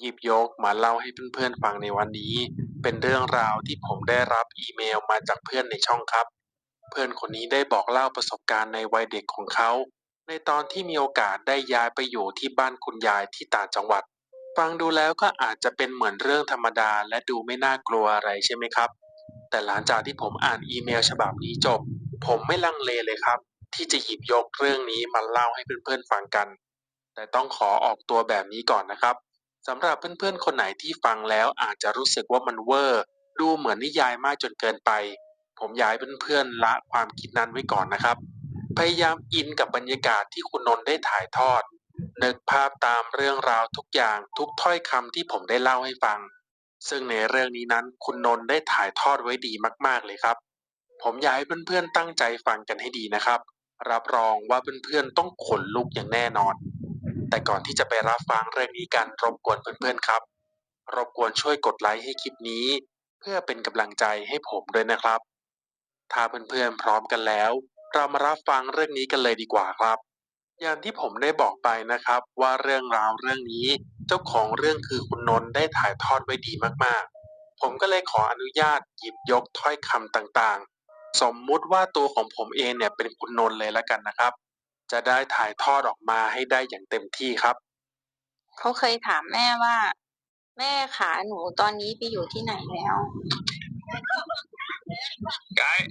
หยิบยกมาเล่าให้เพื่อนๆฟังในวันนี้ เป็นเรื่องราวที่ผมได้รับอีเมลมาจากเพื่อนในช่องครับ เพื่อนคนนี้ได้บอกเล่าประสบการณ์ในวัยเด็กของเขา ในตอนที่มีโอกาสได้ย้ายไปอยู่ที่บ้านคุณยายที่ต่างจังหวัด ฟังดูแล้วก็อาจจะเป็นเหมือนเรื่องธรรมดาและดูไม่น่ากลัวอะไรใช่ไหมครับ แต่หลังจากที่ผมอ่านอีเมลฉบับนี้จบ ผมไม่ลังเลเลยครับ ที่จะหยิบยกเรื่องนี้มาเล่าให้เพื่อนๆฟังกัน แต่ต้องขอออกตัวแบบนี้ก่อนนะครับ สำหรับเพื่อนๆ คนไหนที่ฟังแล้วอาจจะรู้สึกว่ามันเวอร์ ดูเหมือนนิยายมากจนเกินไป ผมอยากเพื่อนๆ ละความคิดนั้นไว้ก่อนนะครับ พยายามอินกับบรรยากาศที่คุณนนท์ได้ถ่ายทอด นึกภาพตามเรื่องราวทุกอย่างทุกถ้อยคำที่ผมได้เล่าให้ฟัง ซึ่งในเรื่องนี้นั้นคุณนนท์ได้ถ่ายทอดไว้ดีมากๆเลยครับ ผมอยากให้เพื่อนๆ ตั้งใจฟังกันให้ดีนะครับ รับรองว่าเพื่อนๆ ต้องขนลุกอย่างแน่นอน แต่ก่อนที่จะไปรับฟังเรื่องนี้กันรบกวนเพื่อนๆครับ รบกวนช่วยกดไลค์ให้คลิปนี้ เพื่อเป็นกำลังใจให้ผมด้วยนะครับ ถ้าเพื่อนๆพร้อมกันแล้ว เรามารับฟังเรื่องนี้กันเลยดีกว่าครับ อย่างที่ผมได้บอกไปนะครับ ว่าเรื่องราวเรื่องนี้ เจ้าของเรื่องคือคุณนนท์ได้ถ่ายทอดไว้ดีมากๆ ผมก็เลยขออนุญาตหยิบยกถ้อยคำต่างๆ สมมุติว่าตัวของผมเองเนี่ยเป็นคุณนนท์เลยแล้วกันนะครับ จะได้ถ่ายทอดออกมาให้ได้อย่างเต็มที่ครับ เขาเคยถามแม่ว่า แม่ขาหนูตอนนี้ไปอยู่ที่ไหนแล้วไกด์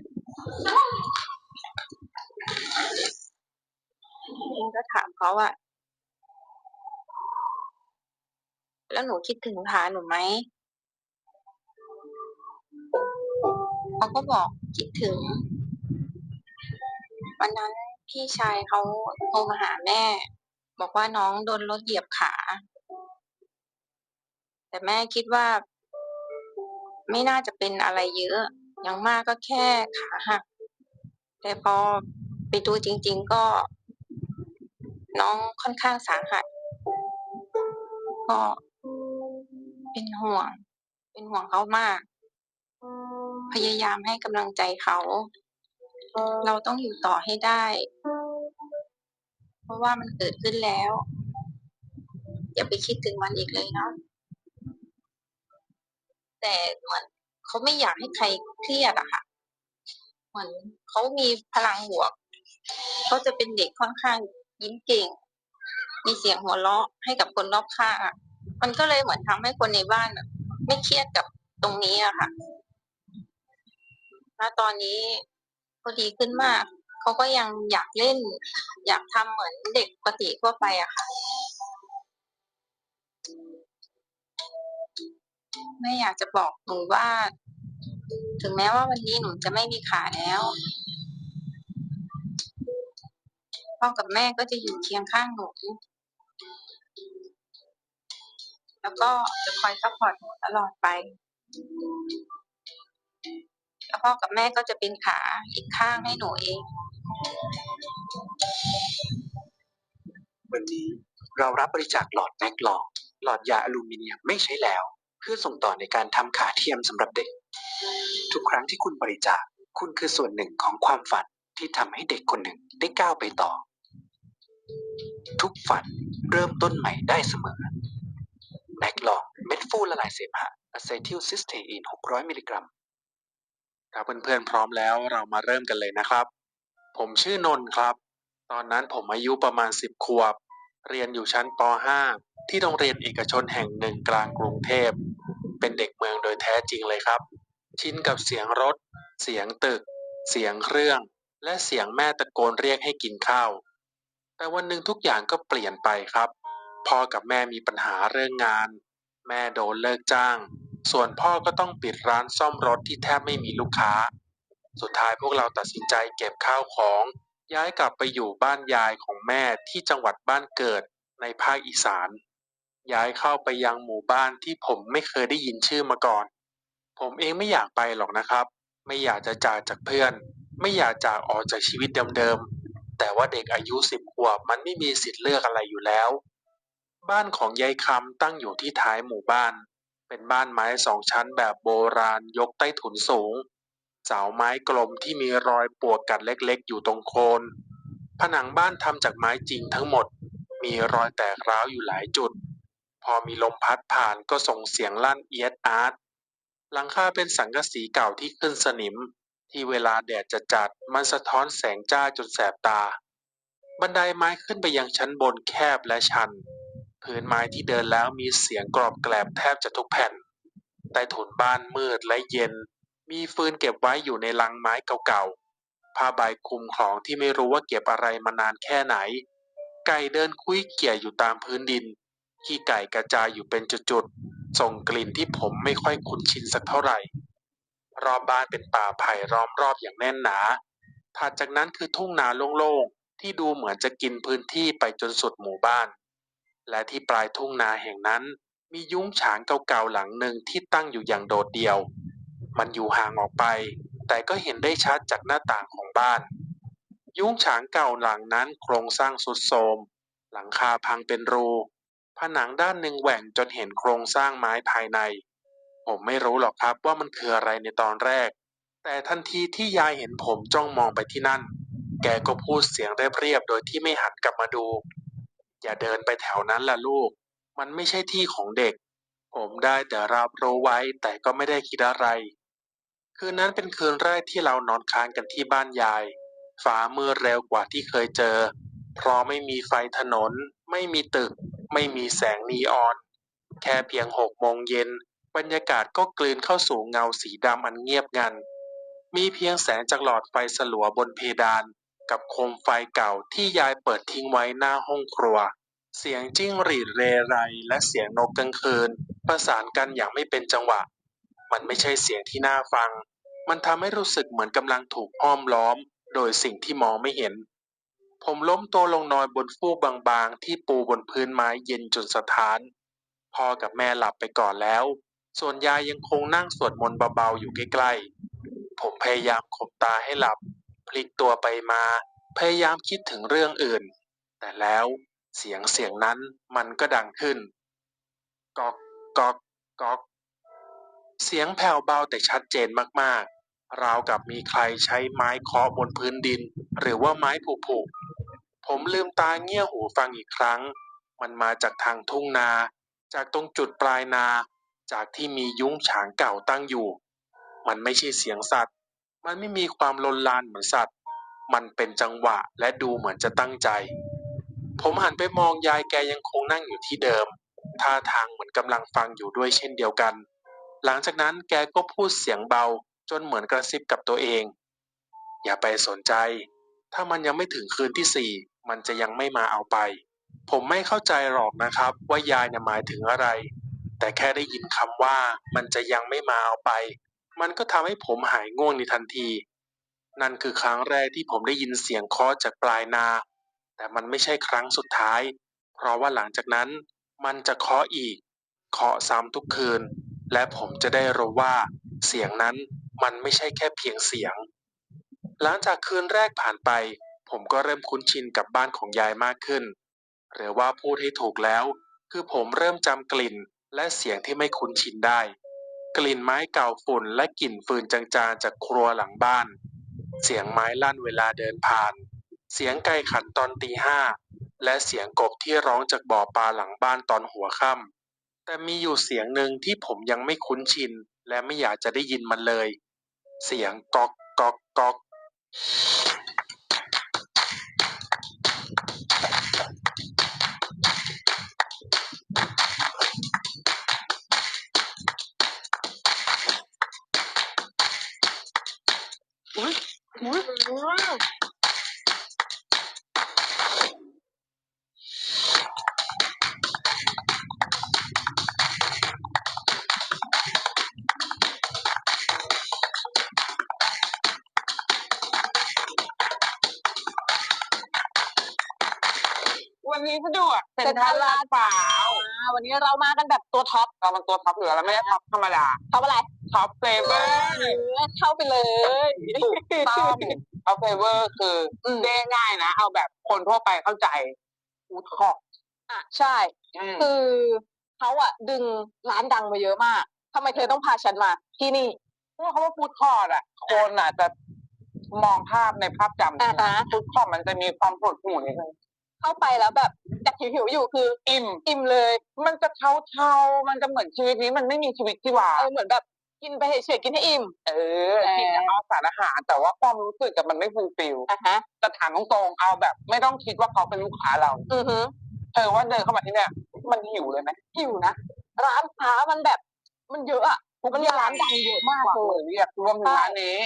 เองก็ถามเขาว่าแล้วหนูคิดถึงขาหนูไหมเขาก็บอกคิดถึง วันนั้น พี่ชายเขาโทรมาหาแม่ บอกว่าน้องโดนรถเหยียบขา แต่แม่คิดว่า ไม่น่าจะเป็นอะไรเยอะ อย่างมากก็แค่ขาหัก แต่พอไปดูจริง ๆก็ น้องค่อนข้างสาหัส ก็เป็นห่วง เป็นห่วงเขามาก พยายามให้กำลังใจเขา เราต้องอยู่ต่อให้ได้ เพราะว่ามันเกิดขึ้นแล้ว อย่าไปคิดถึงมันอีกเลยเนาะแต่เหมือนเขาไม่อยากให้ใครเครียดอะค่ะ เหมือนเขามีพลังบวกเขาจะเป็นเด็กค่อนข้างยิ้มเก่ง มีเสียงหัวเราะให้กับคนรอบข้างอะมันก็เลยเหมือนทำให้คนในบ้านแบบไม่เครียดกับตรงนี้อะค่ะ ณ ตอนนี้ ก็ดีขึ้นมาก เขาก็ยังอยากเล่น อยากทำเหมือนเด็กปกติทั่วไปอะค่ะ แม่อยากจะบอกหนูว่า ถึงแม้ว่าวันนี้หนูจะไม่มีขาแล้วพ่อกับแม่ก็จะอยู่เคียงข้างหนูแล้วก็จะคอยซัพพอร์ตหนูตลอดไป แล้วพ่อกับแม่ก็จะเป็นขาอีกข้างให้หนูเอง วันนี้เรารับบริจาคหลอดแม็กหลอดหลอดยาอลูมิเนียมไม่ใช้แล้ว เพื่อส่งต่อในการทำขาเทียมสำหรับเด็ก ทุกครั้งที่คุณบริจาคคุณคือส่วนหนึ่งของความฝันที่ทำให้เด็กคนหนึ่งได้ก้าวไปต่อ ทุกฝันเริ่มต้นใหม่ได้เสมอแม็กหลอดเม็ดฟูละลายเสมหะอะเซทิลซิสเตอีน 600 มิลลิกรัม ถ้าเพื่อนๆพร้อมแล้วเรามาเริ่มกันเลยนะครับ ผมชื่อนนท์ครับ ตอนนั้นผมอายุประมาณ 10 ขวบ เรียนอยู่ชั้นป .5 ที่โรงเรียนเอกชนแห่งหนึ่งกลางกรุงเทพ เป็นเด็กเมืองโดยแท้จริงเลยครับ ชินกับเสียงรถ เสียงตึก เสียงเครื่อง และเสียงแม่ตะโกนเรียกให้กินข้าว แต่วันหนึ่งทุกอย่างก็เปลี่ยนไปครับ พ่อกับแม่มีปัญหาเรื่องงาน แม่โดนเลิกจ้าง ส่วนพ่อก็ต้องปิดร้านซ่อมรถที่แทบไม่มีลูกค้า สุดท้ายพวกเราตัดสินใจเก็บข้าวของ ย้ายกลับไปอยู่บ้านยายของแม่ที่จังหวัดบ้านเกิดในภาคอีสาน ย้ายเข้าไปยังหมู่บ้านที่ผมไม่เคยได้ยินชื่อมาก่อน ผมเองไม่อยากไปหรอกนะครับ ไม่อยากจะจากจากเพื่อน ไม่อยากจากออกจากชีวิตเดิมๆแต่ว่าเด็กอายุสิบขวบมันไม่มีสิทธิ์เลือกอะไรอยู่แล้ว บ้านของยายคำตั้งอยู่ที่ท้ายหมู่บ้าน เป็นบ้านไม้สองชั้นแบบโบราณยกใต้ถุนสูง เสาไม้กลมที่มีรอยปวกกัดเล็กๆ อยู่ตรงโคน ผนังบ้านทำจากไม้จริงทั้งหมด มีรอยแตกร้าวอยู่หลายจุด พอมีลมพัดผ่านก็ส่งเสียงลั่นเอียดอาร์ตหลังคาเป็นสังกะสีเก่าที่ขึ้นสนิม ที่เวลาแดดจะจัดมันสะท้อนแสงจ้าจนแสบตา บันไดไม้ขึ้นไปยังชั้นบนแคบและชัน พื้นไม้ที่เดินแล้วมีเสียงกรอบแกรบแทบจะทุกแผ่น ใต้ถุนบ้านมืดและเย็น มีฟืนเก็บไว้อยู่ในลังไม้เก่าๆ ผ้าใบคลุมของที่ไม่รู้ว่าเก็บอะไรมานานแค่ไหน ไก่เดินคุ้ยเกี่ยอยู่ตามพื้นดิน ขี้ไก่กระจายอยู่เป็นจุดๆ ส่งกลิ่นที่ผมไม่ค่อยคุ้นชินสักเท่าไหร่ รอบบ้านเป็นป่าไผ่ล้อมรอบอย่างแน่นหนาถัดจากนั้นคือทุ่งนาโล่งๆ ที่ดูเหมือนจะกินพื้นที่ไปจนสุดหมู่บ้าน และที่ปลายทุ่งนาแห่งนั้นมียุ้งฉางเก่าๆหลังหนึ่งที่ตั้งอยู่อย่างโดดเดี่ยว มันอยู่ห่างออกไป แต่ก็เห็นได้ชัดจากหน้าต่างของบ้าน ยุ้งฉางเก่าหลังนั้นโครงสร้างสุดโทรม หลังคาพังเป็นรู ผนังด้านหนึ่งแหว่งจนเห็นโครงสร้างไม้ภายใน ผมไม่รู้หรอกครับว่ามันคืออะไรในตอนแรก แต่ทันทีที่ยายเห็นผมจ้องมองไปที่นั่น แกก็พูดเสียงเรียบๆโดยที่ไม่หันกลับมาดู อย่าเดินไปแถวนั้นล่ะลูก มันไม่ใช่ที่ของเด็ก ผมได้แต่รับรู้ไว้แต่ก็ไม่ได้คิดอะไร คืนนั้นเป็นคืนแรกที่เรานอนค้างกันที่บ้านยาย ฟ้ามืดเร็วกว่าที่เคยเจอ เพราะไม่มีไฟถนน ไม่มีตึก ไม่มีแสงนีออน แค่เพียงหกโมงเย็น บรรยากาศก็กลืนเข้าสู่เงาสีดำอันเงียบงัน มีเพียงแสงจากหลอดไฟสลัวบนเพดาน กับโคมไฟเก่าที่ยายเปิดทิ้งไว้หน้าห้องครัว เสียงจิ้งหรีดเรไรและเสียงนกกลางคืน ประสานกันอย่างไม่เป็นจังหวะ มันไม่ใช่เสียงที่น่าฟัง มันทำให้รู้สึกเหมือนกำลังถูกห้อมล้อม โดยสิ่งที่มองไม่เห็น ผมล้มตัวลงนอนบนฟูกบางๆ ที่ปูบนพื้นไม้เย็นจนสะท้านพ่อกับแม่หลับไปก่อนแล้ว ส่วนยายยังคงนั่งสวดมนต์เบาๆอยู่ใกล้ๆ ผมพยายามขบตาให้หลับ ลิกตัวไปมา พยายามคิดถึงเรื่องอื่น แต่แล้วเสียงเสียงนั้นมันก็ดังขึ้นกอกกอกกอกเสียงแผ่วเบาแต่ชัดเจนมากๆ ราวกับมีใครใช้ไม้เคาะบนพื้นดิน หรือว่าไม้ผุๆผมลืมตาเงี่ยหูฟังอีกครั้ง มันมาจากทางทุ่งนา จากตรงจุดปลายนา จากที่มียุ้งฉางเก่าตั้งอยู่ มันไม่ใช่เสียงสัตว์ มันไม่มีความลนลานเหมือนสัตว์ มันเป็นจังหวะและดูเหมือนจะตั้งใจ ผมหันไปมองยายแกยังคงนั่งอยู่ที่เดิม ท่าทางเหมือนกำลังฟังอยู่ด้วยเช่นเดียวกัน หลังจากนั้นแกก็พูดเสียงเบาจนเหมือนกระซิบกับตัวเอง อย่าไปสนใจ ถ้ามันยังไม่ถึงคืนที่สี่มันจะยังไม่มาเอาไป ผมไม่เข้าใจหรอกนะครับว่ายายเนี่ยหมายถึงอะไร แต่แค่ได้ยินคำว่ามันจะยังไม่มาเอาไป มันก็ทำให้ผมหายง่วงในทันที นั่นคือครั้งแรกที่ผมได้ยินเสียงเคาะจากปลายนา แต่มันไม่ใช่ครั้งสุดท้าย เพราะว่าหลังจากนั้นมันจะเคาะอีก เคาะซ้ำทุกคืน และผมจะได้รู้ว่าเสียงนั้นมันไม่ใช่แค่เพียงเสียง หลังจากคืนแรกผ่านไป ผมก็เริ่มคุ้นชินกับบ้านของยายมากขึ้น หรือว่าพูดให้ถูกแล้ว คือผมเริ่มจำกลิ่นและเสียงที่ไม่คุ้นชินได้ กลิ่นไม้เก่าฝุ่นและกลิ่นฟืนจางๆจากครัวหลังบ้าน เสียงไม้ลั่นเวลาเดินผ่าน เสียงไก่ขันตอนตีห้าและเสียงกบที่ร้องจากบ่อปลาหลังบ้านตอนหัวค่ำแต่มีอยู่เสียงหนึ่งที่ผมยังไม่คุ้นชิน และไม่อยากจะได้ยินมันเลย เสียงก๊อกก๊อกก๊อก วันนี้สะดวกเซ็นทรัลลาดพร้าวอ่าวันนี้เรามากันแบบตัวท็อปเรามันตัวท็อปอยู่แล้วไม่ได้ท็อปธรรมดาท็อปอะไรท็อปเฟเวอร์ เออเข้าไปเลย ถูกต้อง ท็อปเฟเวอร์คืออมเด้ง่ายนะ เอาแบบคนทั่วไปเข้าใจฟูดคอร์อะใช่ คือเขาอะดึงร้านดังมาเยอะมากทำไมเธอต้องพาฉันมา ที่นี่พวกเขาว่าฟูดคอร์อะคนอาจจะมองภาพในภาพจำอ่าฮะฟูดคอร์มันจะมีความปวดหูนิดนึงเข้าไปแล้วแบบจากหิวๆอยู่คืออิ่มอิ่มเลย มันจะเทาเทาๆมันจะเหมือนชีวิตนี้มันไม่มีชีวิตชีวาเออเหมือนแบบ กินไปเฉยๆกินให้อิ่ม เออเออ กินเอาสารอาหาร แต่ว่าความรู้สึกกับมันไม่ฟูลฟิลอะฮะ แต่ถามตรงๆเอาแบบ ไม่ต้องคิดว่าเขาเป็นลูกค้าเรา อือฮึเธอว่าเดินเข้ามาที่เนี่ย มันหิวเลยไหมหิวนะ ร้านค้ามันแบบ มันเยอะอะมันมีร้านดังเยอะมากกว่าเลเลยยเรียกรวมถึงร้านนี้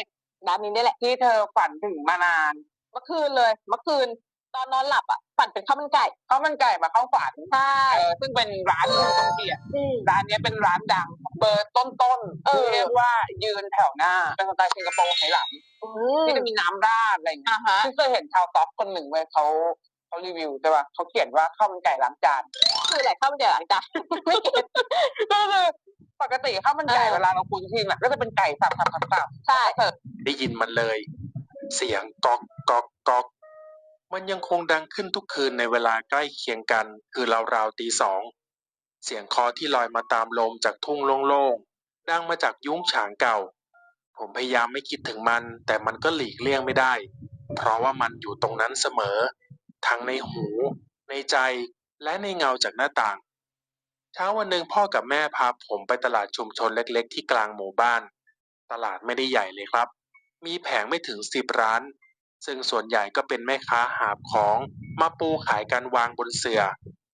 ร้านนี้นี่แหละ ที่เธอฝันถึงมานาน เมื่อคืนเลย เมื่อคืน ตอนนอนหลับอะ ปั่นเป็นข้าวมันไก่ ข้าวมันไก่มาเข้าฝันใช่เออซึ่งเป็นร้านที่ต้องเกียรติอืมร้านเนี้ยเป็นร้านดังเบอร์ต้นๆเออเรียกว่ายืนแถวหน้า เป็นสไตล์สิงคโปร์ไหหลังอืมที่จะมีน้ำราดอะไรอย่างเงี้ยอ่าฮะซึ่งเคยเห็นชาวต็อกคนหนึ่งเว้ยเขาเขารีวิวใช่ป่ะเขาเขียนว่าข้าวมันไก่ล้างจาน คืออะไรข้าวมันไก่หลังจากไม่เก็ตก็คือปกติข้าวมันไก่เออ เวลาเราคุ้นชินอะก็จะเป็นไก่สับสับสับสับใช่เถอะได้ยินมันเลย เสียงก๊อกก๊อกก๊อก มันยังคงดังขึ้นทุกคืนในเวลาใกล้เคียงกัน คือราวๆตีสอง เสียงคอที่ลอยมาตามลมจากทุ่งโล่งๆ ดังมาจากยุ้งฉางเก่า ผมพยายามไม่คิดถึงมัน แต่มันก็หลีกเลี่ยงไม่ได้ เพราะว่ามันอยู่ตรงนั้นเสมอ ทั้งในหู ในใจและในเงาจากหน้าต่าง เช้าวันหนึ่งพ่อกับแม่พาผมไปตลาดชุมชนเล็กๆ ที่กลางหมู่บ้าน ตลาดไม่ได้ใหญ่เลยครับ มีแผงไม่ถึงสิบร้าน ซึ่งส่วนใหญ่ก็เป็นแม่ค้าหาบของมาปูขายกันวางบนเสือ่อ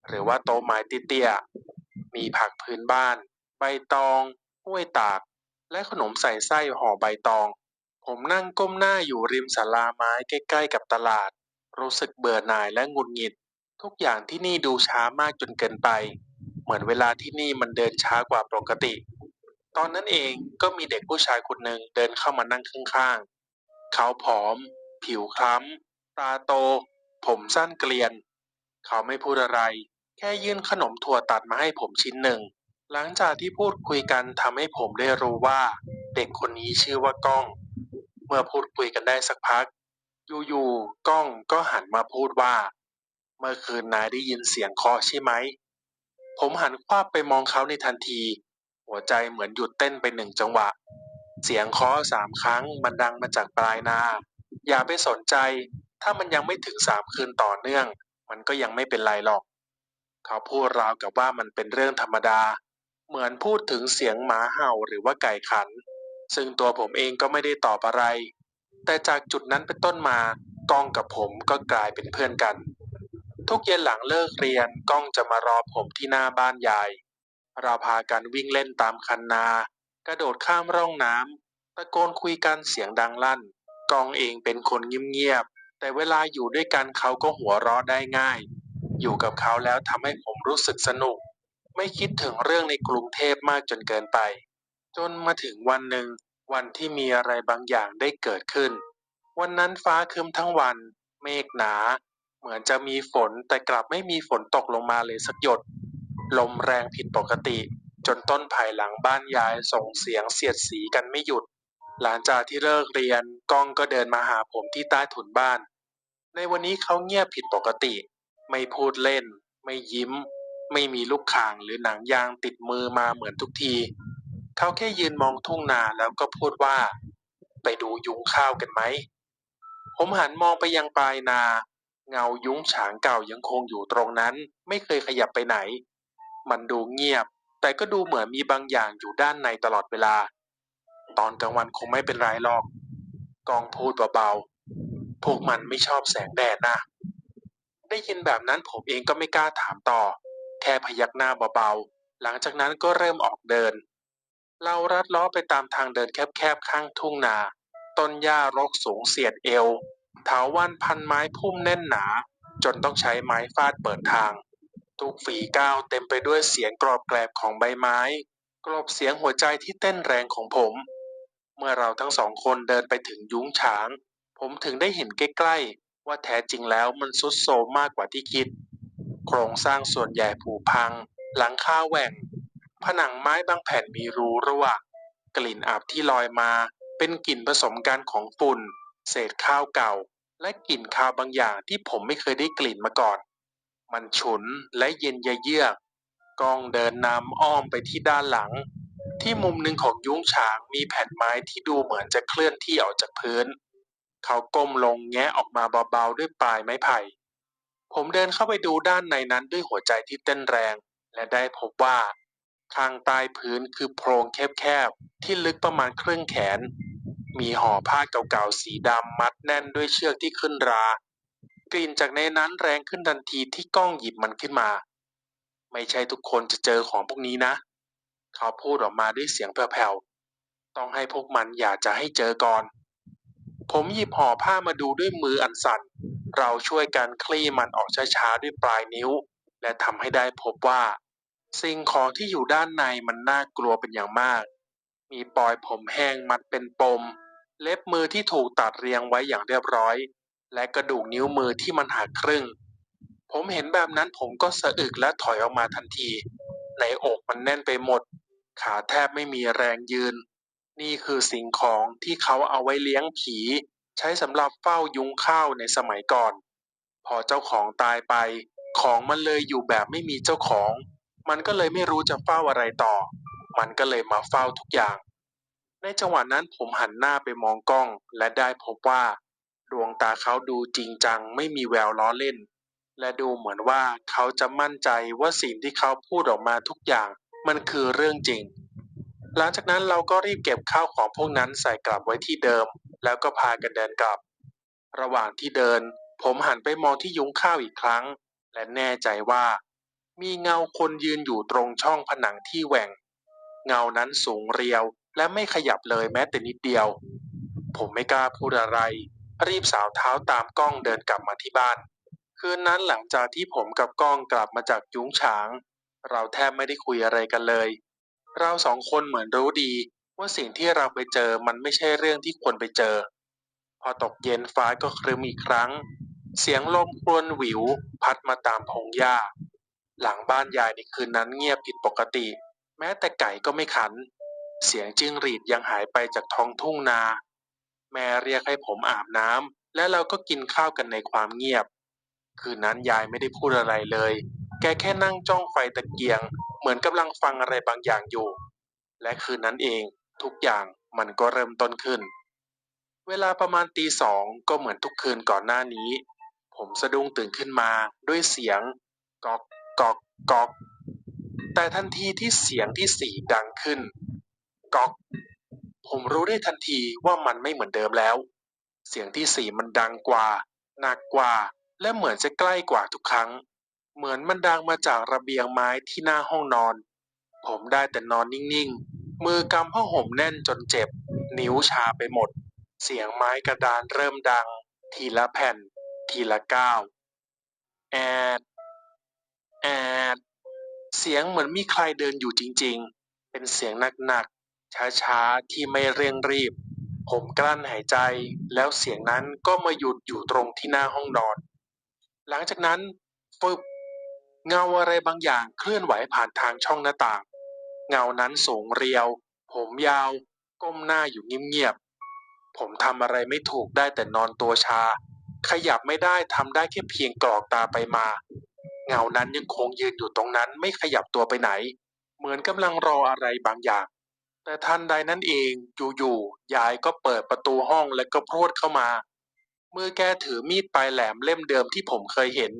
หรือว่าโต๊ะไม้เตี้ยๆมีผักพื้นบ้าน ใบตองห้วยตาก และขนมใส่ไส้ห่อใบตอง ผมนั่งก้มหน้าอยู่ริมศาลาไม้ใกล้ๆกับตลาด รู้สึกเบื่อหน่ายและงุดหงิด ทุกอย่างที่นี่ดูช้ามากจนเกินไป เหมือนเวลาที่นี่มันเดินช้ากว่าปกติ ตอนนั้นเองก็มีเด็กผู้ชายคนหนึ่งเดินเข้ามานั่งข้างๆ เขาผอม ผิวคล้ำ ตาโต ผมสั้นเกลียน เขาไม่พูดอะไร แค่ยื่นขนมถั่วตัดมาให้ผมชิ้นหนึ่ง หลังจากที่พูดคุยกันทำให้ผมได้รู้ว่า เด็กคนนี้ชื่อว่าก้อง เมื่อพูดคุยกันได้สักพัก อยู่ๆก้องก็หันมาพูดว่า เมื่อคืนนายได้ยินเสียงเคาะใช่ไหม ผมหันคว้าบไปมองเขาในทันที หัวใจเหมือนหยุดเต้นไปหนึ่งจังหวะเสียงเคาะสามครั้งมันดังมาจากปลายนา อย่าไปสนใจ ถ้ามันยังไม่ถึงสามคืนต่อเนื่อง มันก็ยังไม่เป็นไรหรอก เขาพูดราวกับว่ามันเป็นเรื่องธรรมดา เหมือนพูดถึงเสียงหมาเห่าหรือว่าไก่ขัน ซึ่งตัวผมเองก็ไม่ได้ตอบอะไร แต่จากจุดนั้นเป็นต้นมาก้องกับผมก็กลายเป็นเพื่อนกัน ทุกเย็นหลังเลิกเรียนก้องจะมารอผมที่หน้าบ้านยาย เราพากันวิ่งเล่นตามคันนา กระโดดข้ามร่องน้ำตะโกนคุยกันเสียงดังลั่น กองเองเป็นคนเงียบๆ แต่เวลาอยู่ด้วยกันเขาก็หัวเราะได้ง่าย อยู่กับเขาแล้วทำให้ผมรู้สึกสนุก ไม่คิดถึงเรื่องในกรุงเทพมากจนเกินไป จนมาถึงวันหนึ่ง วันที่มีอะไรบางอย่างได้เกิดขึ้น วันนั้นฟ้าครึ้มทั้งวัน เมฆหนา เหมือนจะมีฝนแต่กลับไม่มีฝนตกลงมาเลยสักหยด ลมแรงผิดปกติ จนต้นไผ่หลังบ้านยายส่งเสียงเสียดสีกันไม่หยุด หลังจากที่เลิกเรียนก้องก็เดินมาหาผมที่ใต้ถุนบ้าน ในวันนี้เขาเงียบผิดปกติ ไม่พูดเล่น ไม่ยิ้ม ไม่มีลูกข่างหรือหนังยางติดมือมาเหมือนทุกที เขาแค่ยืนมองทุ่งนาแล้วก็พูดว่า ไปดูยุ้งข้าวกันไหม ผมหันมองไปยังปลายนา เงายุ้งฉางเก่ายังคงอยู่ตรงนั้น ไม่เคยขยับไปไหน มันดูเงียบ แต่ก็ดูเหมือนมีบางอย่างอยู่ด้านในตลอดเวลา ตอนกลางวันคงไม่เป็นไรหรอก กองพูดเบาๆ พวกมันไม่ชอบแสงแดดนะ ได้ยินแบบนั้นผมเองก็ไม่กล้าถามต่อ แค่พยักหน้าเบาๆ หลังจากนั้นก็เริ่มออกเดิน เรารัดล้อไปตามทางเดินแคบๆ ข้างทุ่งนา ต้นหญ้ารกสูงเสียดเอวเถาวันพันไม้พุ่มแน่นหนา จนต้องใช้ไม้ฟาดเปิดทาง ทุกฝีก้าวเต็มไปด้วยเสียงกรอบแกรบของใบไม้ กลบเสียงหัวใจที่เต้นแรงของผม เมื่อเราทั้งสองคนเดินไปถึงยุ้งฉาง ผมถึงได้เห็นใกล้ๆ ว่าแท้จริงแล้วมันสุดโทรมมากกว่าที่คิด โครงสร้างส่วนใหญ่ผุพัง หลังคาแหว่ง ผนังไม้บางแผ่นมีรูรั่ว กลิ่นอับที่ลอยมาเป็นกลิ่นผสมกันของฝุ่น เศษข้าวเก่า และกลิ่นคาวบางอย่างที่ผมไม่เคยได้กลิ่นมาก่อน มันฉุนและเย็นยะเยือกกองเดินนำอ้อมไปที่ด้านหลัง ที่มุมหนึ่งของยุ้งฉางมีแผ่นไม้ที่ดูเหมือนจะเคลื่อนที่ออกจากพื้น เขาก้มลงแงะออกมาเบาๆด้วยปลายไม้ไผ่ ผมเดินเข้าไปดูด้านในนั้นด้วยหัวใจที่เต้นแรง และได้พบว่าข้างใต้พื้นคือโพรงแคบๆ ที่ลึกประมาณครึ่งแขน มีห่อผ้าเก่าๆ สีดำมัดแน่นด้วยเชือกที่ขึ้นรา กลิ่นจากในนั้นแรงขึ้นทันทีที่กล้องหยิบมันขึ้นมา ไม่ใช่ทุกคนจะเจอของพวกนี้นะ เขาพูดออกมาด้วยเสียงแผ่วๆ ต้องให้พวกมันอยากจะให้เจอก่อน ผมหยิบห่อผ้ามาดูด้วยมืออันสั่น เราช่วยกันคลี่มันออกช้าๆด้วยปลายนิ้ว และทำให้ได้พบว่า สิ่งของที่อยู่ด้านในมันน่ากลัวเป็นอย่างมาก มีปลอยผมแห้งมัดเป็นปม เล็บมือที่ถูกตัดเรียงไว้อย่างเรียบร้อย และกระดูกนิ้วมือที่มันหักครึ่งผมเห็นแบบนั้นผมก็สะอึกและถอยออกมาทันที ในอกมันแน่นไปหมด ขาแทบไม่มีแรงยืน นี่คือสิ่งของที่เขาเอาไว้เลี้ยงผี ใช้สำหรับเฝ้ายุงข้าวในสมัยก่อน พอเจ้าของตายไป ของมันเลยอยู่แบบไม่มีเจ้าของ มันก็เลยไม่รู้จะเฝ้าอะไรต่อ มันก็เลยมาเฝ้าทุกอย่าง ในจังหวะนั้นผมหันหน้าไปมองกล้อง และได้พบว่า ดวงตาเขาดูจริงจังไม่มีแววล้อเล่นและดูเหมือนว่าเขาจะมั่นใจว่าสิ่งที่เขาพูดออกมาทุกอย่าง มันคือเรื่องจริง หลังจากนั้นเราก็รีบเก็บข้าวของพวกนั้นใส่กลับไว้ที่เดิม แล้วก็พากันเดินกลับ ระหว่างที่เดิน ผมหันไปมองที่ยุ้งข้าวอีกครั้ง และแน่ใจว่า มีเงาคนยืนอยู่ตรงช่องผนังที่แหว่ง เงานั้นสูงเรียวและไม่ขยับเลยแม้แต่นิดเดียว ผมไม่กล้าพูดอะไร รีบสาวเท้าตามกล้องเดินกลับมาที่บ้าน คืนนั้นหลังจากที่ผมกับกล้องกลับมาจากยุ้งฉาง เราแทบไม่ได้คุยอะไรกันเลย เราสองคนเหมือนรู้ดี ว่าสิ่งที่เราไปเจอมันไม่ใช่เรื่องที่ควรไปเจอ พอตกเย็นฟ้าก็ครึ้มอีกครั้ง เสียงลมครวญหวิว พัดมาตามพงหญ้า หลังบ้านยายในคืนนั้นเงียบผิดปกติ แม้แต่ไก่ก็ไม่ขัน เสียงจิ้งหรีดยังหายไปจากท้องทุ่งนา แม่เรียกให้ผมอาบน้ำและเราก็กินข้าวกันในความเงียบ คืนนั้นยายไม่ได้พูดอะไรเลย แกแค่นั่งจ้องไฟตะเกียง เหมือนกำลังฟังอะไรบางอย่างอยู่ และคืนนั้นเองทุกอย่างมันก็เริ่มต้นขึ้น เวลาประมาณตีสองก็เหมือนทุกคืนก่อนหน้านี้ ผมสะดุ้งตื่นขึ้นมาด้วยเสียงกอกกอกกอก แต่ทันทีที่เสียงที่สี่ดังขึ้นกอก ผมรู้ได้ทันทีว่ามันไม่เหมือนเดิมแล้ว เสียงที่สี่มันดังกว่าหนักกว่า และเหมือนจะใกล้กว่าทุกครั้ง เหมือนมันดังมาจากระเบียงไม้ที่หน้าห้องนอน ผมได้แต่นอนนิ่งๆ มือกำผ้าห่มแน่นจนเจ็บ นิ้วชาไปหมด เสียงไม้กระดานเริ่มดัง ทีละแผ่น ทีละก้าวแอดแอดเสียงเหมือนมีใครเดินอยู่จริงๆ เป็นเสียงหนักๆ ช้าๆ ที่ไม่เร่งรีบ ผมกลั้นหายใจ แล้วเสียงนั้นก็มาหยุดอยู่ตรงที่หน้าห้องนอน หลังจากนั้นฟึบ เงาอะไรบางอย่างเคลื่อนไหวผ่านทางช่องหน้าต่าง เงานั้นสูงเรียว ผมยาว ก้มหน้าอยู่เงียบๆ ผมทำอะไรไม่ถูกได้แต่นอนตัวชา ขยับไม่ได้ทำได้แค่เพียงกรอกตาไปมา เงานั้นยังคงยืนอยู่ตรงนั้นไม่ขยับตัวไปไหน เหมือนกำลังรออะไรบางอย่าง แต่ทันใดนั้นเองอยู่ๆยายก็เปิดประตูห้องและก็พรวดเข้ามามือแกถือมีดปลายแหลมเล่มเดิมที่ผมเคยเห็น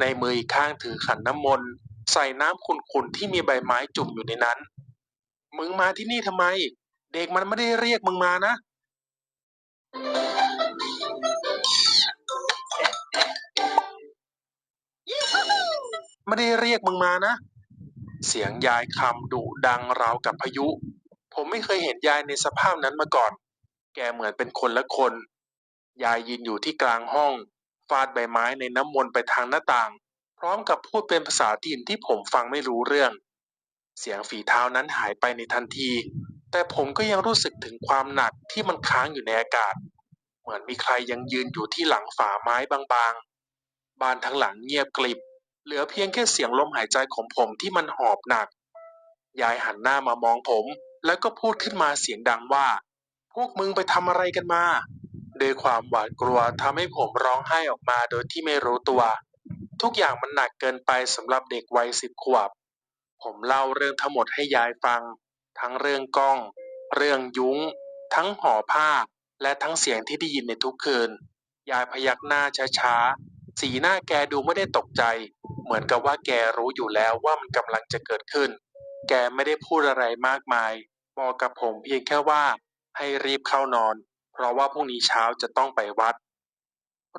ในมืออีกข้างถือขันน้ำมนต์ใส่น้ำขุ่นๆที่มีใบไม้จุ่มอยู่ในนั้น มึงมาที่นี่ทำไม เด็กมันไม่ได้เรียกมึงมานะ ไม่ได้เรียกมึงมานะ เสียงยายคำดุดังราวกับพายุ ผมไม่เคยเห็นยายในสภาพนั้นมาก่อน แกเหมือนเป็นคนละคน ยายยืนอยู่ที่กลางห้องาดใบไม้ในน้ำมนต์ไปทางหน้าต่าง พร้อมกับพูดเป็นภาษาถิ่นที่ผมฟังไม่รู้เรื่อง เสียงฝีเท้านั้นหายไปในทันที แต่ผมก็ยังรู้สึกถึงความหนักที่มันค้างอยู่ในอากาศ เหมือนมีใครยังยืนอยู่ที่หลังฝาไม้บางๆ บ้านทั้งหลังเงียบกริบ เหลือเพียงแค่เสียงลมหายใจของผมที่มันหอบหนัก ยายหันหน้ามามองผม แล้วก็พูดขึ้นมาเสียงดังว่า พวกมึงไปทำอะไรกันมา ด้วยความหวาดกลัวทำให้ผมร้องไห้ออกมาโดยที่ไม่รู้ตัว ทุกอย่างมันหนักเกินไปสำหรับเด็กวัยสิบขวบ ผมเล่าเรื่องทั้งหมดให้ยายฟัง ทั้งเรื่องกล้อง เรื่องยุ้ง ทั้งห่อผ้า และทั้งเสียงที่ได้ยินในทุกคืน ยายพยักหน้าช้าๆ สีหน้าแกดูไม่ได้ตกใจ เหมือนกับว่าแกรู้อยู่แล้วว่ามันกำลังจะเกิดขึ้น แกไม่ได้พูดอะไรมากมาย บอกกับผมเพียงแค่ว่าให้รีบเข้านอน เพราะว่าพรุ่งนี้เช้าจะต้องไปวัด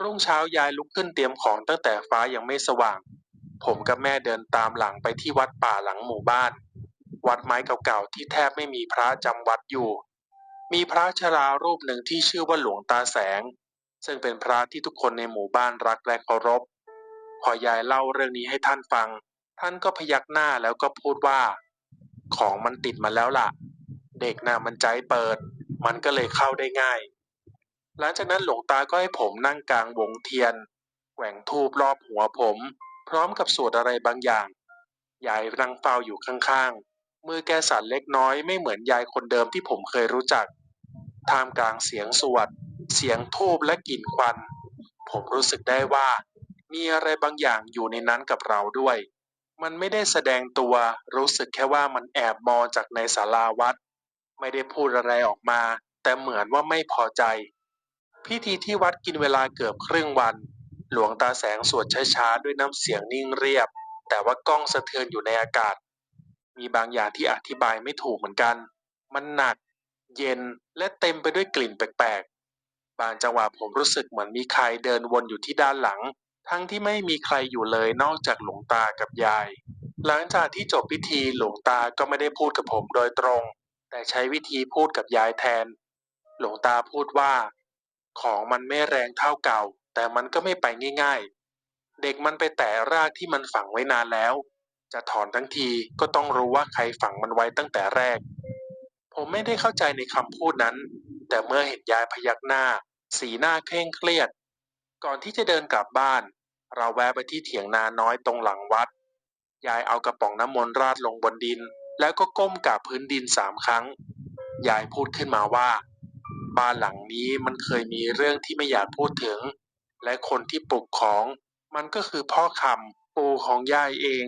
รุ่งเช้ายายลุกขึ้นเตรียมของตั้งแต่ฟ้ายังไม่สว่าง ผมกับแม่เดินตามหลังไปที่วัดป่าหลังหมู่บ้าน วัดไม้เก่าๆที่แทบไม่มีพระจำวัดอยู่ มีพระชรารูปหนึ่งที่ชื่อว่าหลวงตาแสง ซึ่งเป็นพระที่ทุกคนในหมู่บ้านรักและเคารพ พอยายเล่าเรื่องนี้ให้ท่านฟัง ท่านก็พยักหน้าแล้วก็พูดว่า ของมันติดมาแล้วล่ะ เด็กน่ะมันใจเปิด มันก็เลยเข้าได้ง่าย หลังจากนั้นหลวงตาก็ให้ผมนั่งกลางวงเทียนแกว่งทูบรอบหัวผม พร้อมกับสวดอะไรบางอย่าง ยายนั่งเฝ้าอยู่ข้างๆ มือแกสั่นเล็กน้อยไม่เหมือนยายคนเดิมที่ผมเคยรู้จัก ท่ามกลางเสียงสวด เสียงทูบและกลิ่นควัน ผมรู้สึกได้ว่า มีอะไรบางอย่างอยู่ในนั้นกับเราด้วย มันไม่ได้แสดงตัวรู้สึกแค่ว่ามันแอบมองจากในศาลาวัด ไม่ได้พูดอะไรออกมา แต่เหมือนว่าไม่พอใจ พิธีที่วัดกินเวลาเกือบครึ่งวัน หลวงตาแสงสวดช้าๆด้วยน้ำเสียงนิ่งเรียบ แต่ว่าก้องสะเทือนอยู่ในอากาศ มีบางอย่างที่อธิบายไม่ถูกเหมือนกัน มันหนัก เย็นและเต็มไปด้วยกลิ่นแปลกๆ บางจังหวะผมรู้สึกเหมือนมีใครเดินวนอยู่ที่ด้านหลัง ทั้งที่ไม่มีใครอยู่เลยนอกจากหลวงตากับยาย หลังจากที่จบพิธีหลวงตาก็ไม่ได้พูดกับผมโดยตรง แต่ใช้วิธีพูดกับยายแทน หลวงตาพูดว่า ของมันไม่แรงเท่าเก่า แต่มันก็ไม่ไปง่าย ๆ เด็กมันไปแตะรากที่มันฝังไว้นานแล้ว จะถอนทั้งทีก็ต้องรู้ว่าใครฝังมันไว้ตั้งแต่แรก ผมไม่ได้เข้าใจในคำพูดนั้น แต่เมื่อเห็นยายพยักหน้า สีหน้าเคร่งเครียด ก่อนที่จะเดินกลับบ้าน เราแวะไปที่เถียงนาน้อยตรงหลังวัด ยายเอากระป๋องน้ำมนต์ราดลงบนดิน แล้วก็ก้มกราบพื้นดินสามครั้ง ยายพูดขึ้นมาว่า บ้านหลังนี้มันเคยมีเรื่องที่ไม่อยากพูดถึง และคนที่ปลุกของมันก็คือพ่อคำปู่ของยายเอง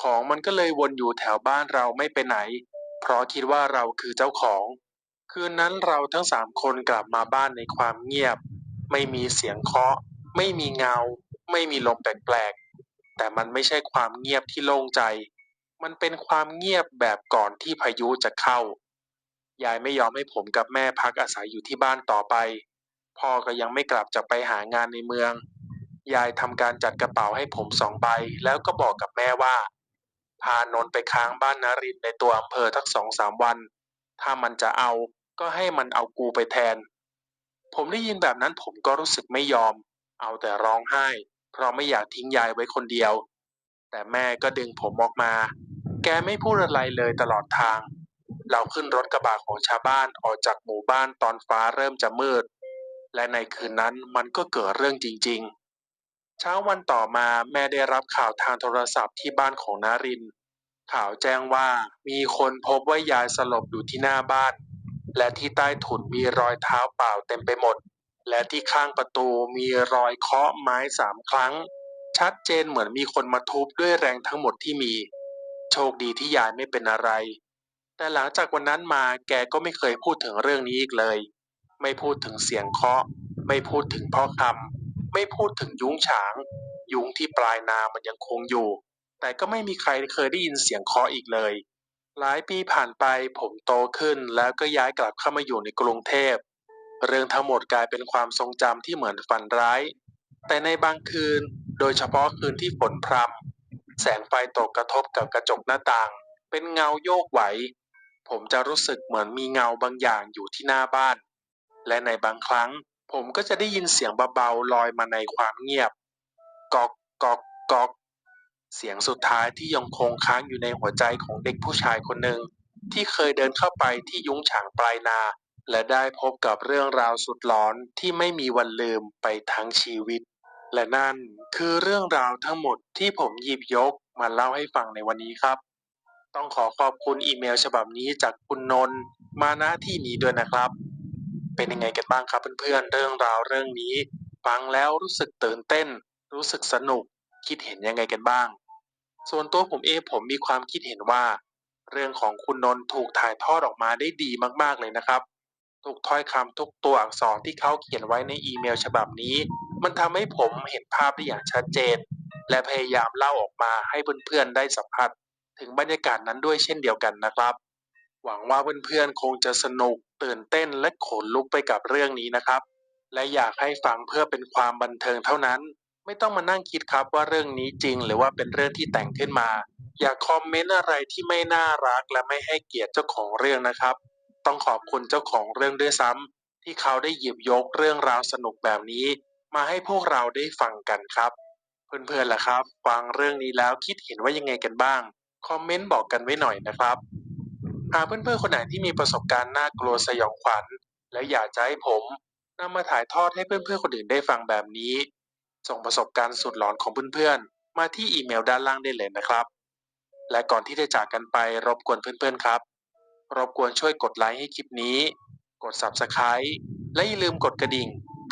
ของมันก็เลยวนอยู่แถวบ้านเราไม่ไปไหน เพราะคิดว่าเราคือเจ้าของ คืนนั้นเราทั้งสามคนกลับมาบ้านในความเงียบ ไม่มีเสียงเคาะ ไม่มีเงา ไม่มีลมแปลกๆแต่มันไม่ใช่ความเงียบที่โล่งใจ มันเป็นความเงียบแบบก่อนที่พายุจะเข้า ยายไม่ยอมให้ผมกับแม่พักอาศัยอยู่ที่บ้านต่อไป พ่อก็ยังไม่กลับจากไปหางานในเมือง ยายทำการจัดกระเป๋าให้ผมสองใบ แล้วก็บอกกับแม่ว่า พานนไปค้างบ้านนารินในตัวอำเภอทั้งสองสามวัน ถ้ามันจะเอาก็ให้มันเอากูไปแทน ผมได้ยินแบบนั้นผมก็รู้สึกไม่ยอม เอาแต่ร้องไห้ เพราะไม่อยากทิ้งยายไว้คนเดียว แต่แม่ก็ดึงผมออกมา แกไม่พูดอะไรเลยตลอดทาง เราขึ้นรถกระบะของชาวบ้านออกจากหมู่บ้านตอนฟ้าเริ่มจะมืด และในคืนนั้นมันก็เกิดเรื่องจริง ๆ เช้าวันต่อมาแม่ได้รับข่าวทางโทรศัพท์ที่บ้านของนาริน ข่าวแจ้งว่ามีคนพบว่ายายสลบอยู่ที่หน้าบ้าน และที่ใต้ถุนมีรอยเท้าเปล่าเต็มไปหมด และที่ข้างประตูมีรอยเคาะไม้สามครั้ง ชัดเจนเหมือนมีคนมาทุบด้วยแรงทั้งหมดที่มี โชคดีที่ยายไม่เป็นอะไร แต่หลังจากวันนั้นมาแกก็ไม่เคยพูดถึงเรื่องนี้อีกเลย ไม่พูดถึงเสียงเคาะ ไม่พูดถึงพ่อคำไม่พูดถึงยุ้งฉาง ยุ้งที่ปลายนามันยังคงอยู่ แต่ก็ไม่มีใครเคยได้ยินเสียงเคาะอีกเลย หลายปีผ่านไปผมโตขึ้นแล้วก็ย้ายกลับเข้ามาอยู่ในกรุงเทพเรื่องทั้งหมดกลายเป็นความทรงจำที่เหมือนฝันร้าย แต่ในบางคืน โดยเฉพาะคืนที่ฝนพรำแสงไฟตกกระทบกับกระจกหน้าต่าง เป็นเงาโยกไหว ผมจะรู้สึกเหมือนมีเงาบางอย่างอยู่ที่หน้าบ้าน และในบางครั้ง ผมก็จะได้ยินเสียงเบาๆลอยมาในความเงียบกอกกอกกอกเสียงสุดท้ายที่ยังคงค้างอยู่ในหัวใจของเด็กผู้ชายคนหนึ่งที่เคยเดินเข้าไปที่ยุ้งฉางปลายนา และได้พบกับเรื่องราวสุดหลอนที่ไม่มีวันลืมไปทั้งชีวิต และนั่นคือเรื่องราวทั้งหมดที่ผมหยิบยกมาเล่าให้ฟังในวันนี้ครับ ต้องขอขอบคุณอีเมลฉบับนี้จากคุณนนท์มาณที่นี้ด้วยนะครับ เป็นยังไงกันบ้างครับเพื่อนๆเรื่องราวเรื่องนี้ ฟังแล้วรู้สึกตื่นเต้น รู้สึกสนุก คิดเห็นยังไงกันบ้าง ส่วนตัวผมเองผมมีความคิดเห็นว่า เรื่องของคุณนนท์ถูกถ่ายทอดออกมาได้ดีมากๆเลยนะครับทุกถ้อยคำทุกตัวอักษรที่เขาเขียนไว้ในอีเมลฉบับนี้ มันทำให้ผมเห็นภาพได้อย่างชัดเจน และพยายามเล่าออกมาให้เพื่อนๆได้สัมผัส ถึงบรรยากาศนั้นด้วยเช่นเดียวกันนะครับ หวังว่าเพื่อนๆคงจะสนุกตื่นเต้นและขนลุกไปกับเรื่องนี้นะครับ และอยากให้ฟังเพื่อเป็นความบันเทิงเท่านั้น ไม่ต้องมานั่งคิดครับว่าเรื่องนี้จริง หรือว่าเป็นเรื่องที่แต่งขึ้นมา อย่าคอมเมนต์อะไรที่ไม่น่ารักและไม่ให้เกียรติเจ้าของเรื่องนะครับ ต้องขอบคุณเจ้าของเรื่องด้วยซ้ำที่เขาได้หยิบยกเรื่องราวสนุกแบบนี้ มาให้พวกเราได้ฟังกันครับ เพื่อนๆล่ะครับ ฟังเรื่องนี้แล้วคิดเห็นว่ายังไงกันบ้าง คอมเมนต์บอกกันไว้หน่อยนะครับ หากเพื่อนๆคนไหนที่มีประสบการณ์น่ากลัวสยองขวัญ และอยากจะให้ผมนำมาถ่ายทอดให้เพื่อนๆคนอื่นได้ฟังแบบนี้ ส่งประสบการณ์สุดหลอนของเพื่อนๆ มาที่อีเมลด้านล่างได้เลยนะครับ และก่อนที่จะจากกันไปรบกวนเพื่อนๆครับ รบกวนช่วยกดไลค์ให้คลิปนี้ กด Subscribe และอย่าลืมกดกระดิ่ง